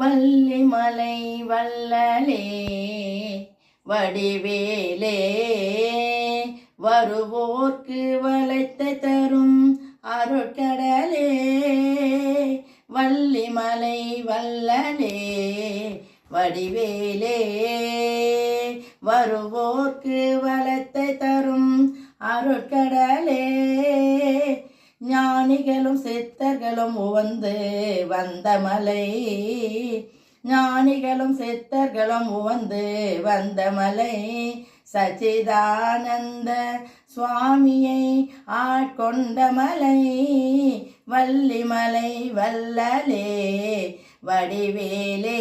வள்ளிமலை வள்ளலே வடிவேலே வருவோர்க்கு வளைத்தை தரும் அருட்கடலே. வள்ளிமலை வல்லலே வடிவேலே வருவோர்க்கு வளத்தை தரும் அருட்கடலே. ஞானிகளும் சித்தர்களும் உவந்து வந்த மலை ஞானிகளும் சித்தர்களும் உவந்து வந்த மலை சச்சிதானந்த சுவாமியை ஆட்கொண்ட மலை வள்ளிமலை வல்லலே வடிவேலே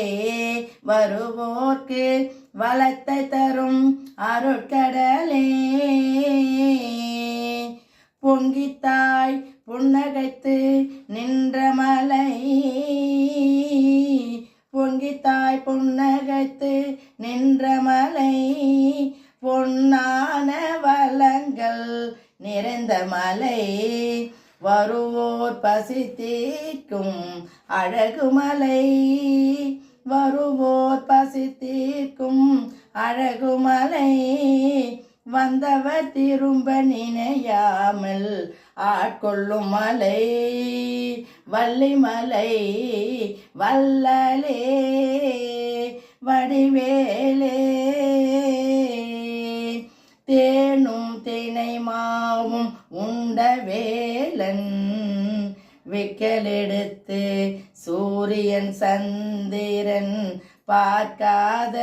வருவோர்க்கு வளத்தை தரும் அருட்கடலே. பொங்கித்தாய் புன்னகைத்து நின்ற மலை தாய் புன்னகைத்து நின்ற மலை பொன்னான வளங்கள் நிறைந்த மலை. வருவோர் பசி தீர்க்கும் அழகு மலை. வருவோர் பசி தீர்க்கும் அழகு மலை. வந்தவர் திரும்ப நினையாமல் ஆட்கொள்ளும் மலை வள்ளிமலை வல்லலே வடிவேலே. தேனும் தினை மாவும் உண்ட வேலன் விக்கலெடுத்து சூரியன் சந்திரன் பார்க்காத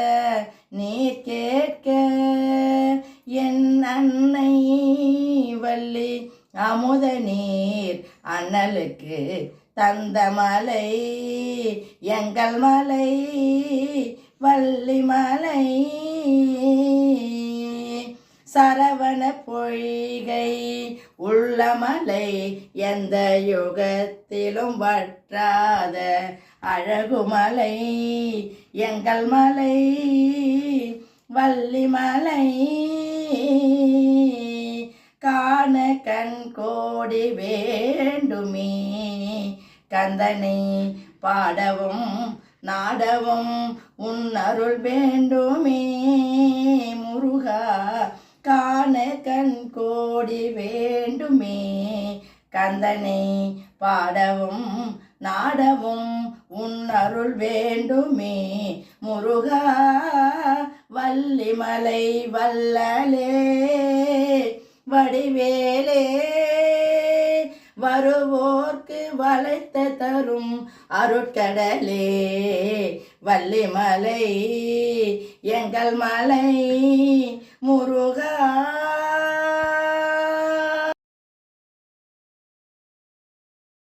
நீர் கேட்க அமுத நீர் அண்ணலுக்கு தந்த மலை எங்கள் மலை வள்ளி மலை. சரவண பொய்கை உள்ள மலை எந்த யுகத்திலும் வற்றாத அழகு மலை. எங்கள் மலை வள்ளி மலை. கோடி வேண்டுமே. கந்தனை பாடவும் நாடவும் உன்னருள் வேண்டுமே. முருகா காண கண் கோடி வேண்டுமே. கந்தனை பாடவும் நாடவும் உன்னருள் வேண்டுமே. முருகா வள்ளிமலை வல்லலே வடிவேலே வருவோர்க்கு வளைத்த தரும் அருட்கடலே. வள்ளிமலை எங்கள் மலை முருகா